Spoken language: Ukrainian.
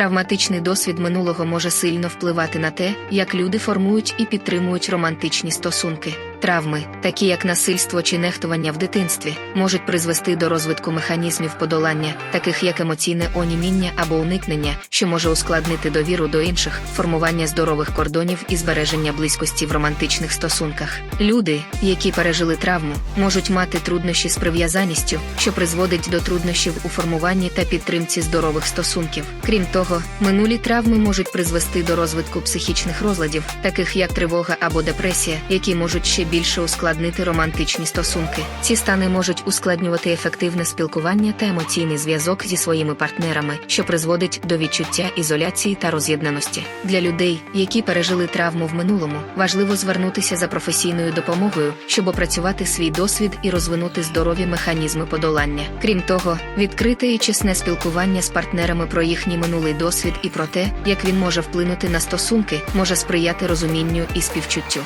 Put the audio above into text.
Травматичний досвід минулого може сильно впливати на те, як люди формують і підтримують романтичні стосунки. Травми, такі як насильство чи нехтування в дитинстві, можуть призвести до розвитку механізмів подолання, таких як емоційне оніміння або уникнення, що може ускладнити довіру до інших, формування здорових кордонів і збереження близькості в романтичних стосунках. Люди, які пережили травму, можуть мати труднощі з прив'язаністю, що призводить до труднощів у формуванні та підтримці здорових стосунків. Крім того, минулі травми можуть призвести до розвитку психічних розладів, таких як тривога або депресія, які можуть ще більше ускладнити романтичні стосунки. Ці стани можуть ускладнювати ефективне спілкування та емоційний зв'язок зі своїми партнерами, що призводить до відчуття ізоляції та роз'єднаності. Для людей, які пережили травму в минулому, важливо звернутися за професійною допомогою, щоб опрацювати свій досвід і розвинути здорові механізми подолання. Крім того, відкрите і чесне спілкування з партнерами про їхній минулий досвід і про те, як він може вплинути на стосунки, може сприяти розумінню і співчуттю.